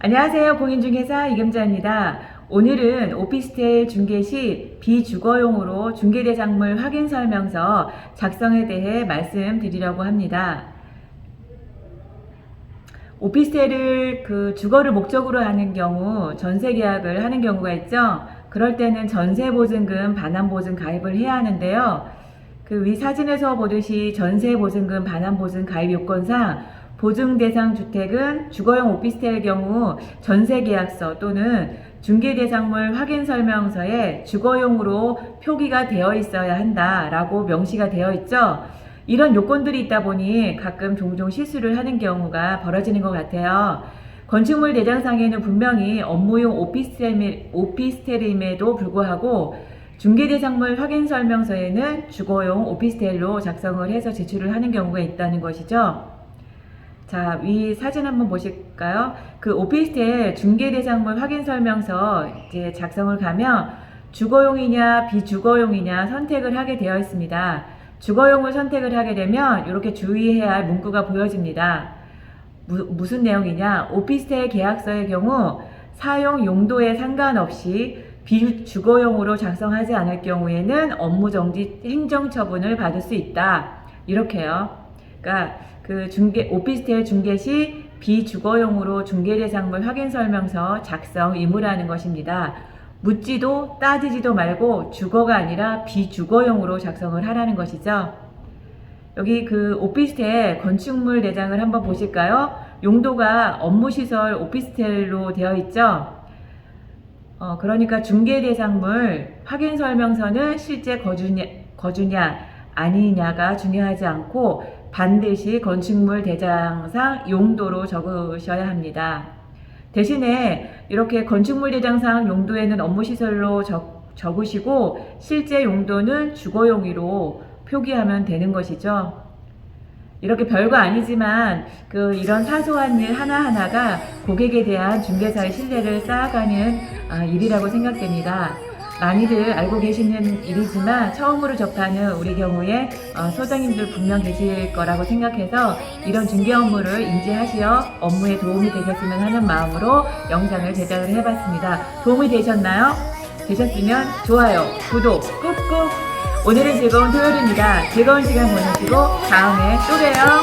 안녕하세요. 공인중개사 이금자입니다. 오늘은 오피스텔 중개 시 비주거용으로 중개대상물 확인 설명서 작성에 대해 말씀드리려고 합니다. 오피스텔을 그 주거를 목적으로 하는 경우 전세 계약을 하는 경우가 있죠. 그럴 때는 전세 보증금 반환 보증 가입을 해야 하는데요. 그 위 사진에서 보듯이 전세 보증금 반환 보증 가입 요건상 보증 대상 주택은 주거용 오피스텔 경우 전세 계약서 또는 중개 대상물 확인 설명서에 주거용으로 표기가 되어 있어야 한다라고 명시가 되어 있죠. 이런 요건들이 있다 보니 가끔 종종 실수를 하는 경우가 벌어지는 것 같아요. 건축물 대장상에는 분명히 업무용 오피스텔, 오피스텔임에도 불구하고 중개대상물 확인 설명서에는 주거용 오피스텔로 작성을 해서 제출을 하는 경우가 있다는 것이죠. 자, 위 사진 한번 보실까요? 그 오피스텔 중개 대상물 확인 설명서 이제 작성을 가면 주거용이냐 비주거용이냐 선택을 하게 되어 있습니다. 주거용을 선택을 하게 되면 이렇게 주의해야 할 문구가 보여집니다. 무, 무슨 내용이냐? 오피스텔 계약서의 경우 사용 용도에 상관없이 비주거용으로 작성하지 않을 경우에는 업무 정지 행정 처분을 받을 수 있다. 이렇게요. 그러니까 그 중개 오피스텔 중개 시 비주거용으로 중개 대상물 확인 설명서 작성 의무라는 것입니다. 묻지도 따지지도 말고 주거가 아니라 비주거용으로 작성을 하라는 것이죠. 여기 그 오피스텔 건축물 대장을 한번 보실까요? 용도가 업무시설 오피스텔로 되어 있죠. 어, 그러니까 중개 대상물 확인 설명서는 실제 거주냐, 거주냐 아니냐가 중요하지 않고 반드시 건축물 대장상 용도로 적으셔야 합니다. 대신에 이렇게 건축물 대장상 용도에는 업무 시설로 적, 적으시고 실제 용도는 주거용으로 표기하면 되는 것이죠. 이렇게 별거 아니지만 그 이런 사소한 일 하나하나가 고객에 대한 중개사의 신뢰를 쌓아가는 아, 일이라고 생각됩니다. 많이들 알고 계시는 일이지만 처음으로 접하는 우리 경우에 어, 소장님들 분명 계실 거라고 생각해서 이런 중개 업무를 인지하시어 업무에 도움이 되셨으면 하는 마음으로 영상을 제작을 해봤습니다. 도움이 되셨나요? 되셨으면 좋아요, 구독 꾹꾹 오늘은 즐거운 토요일입니다. 즐거운 시간 보내시고 다음에 또 봬요.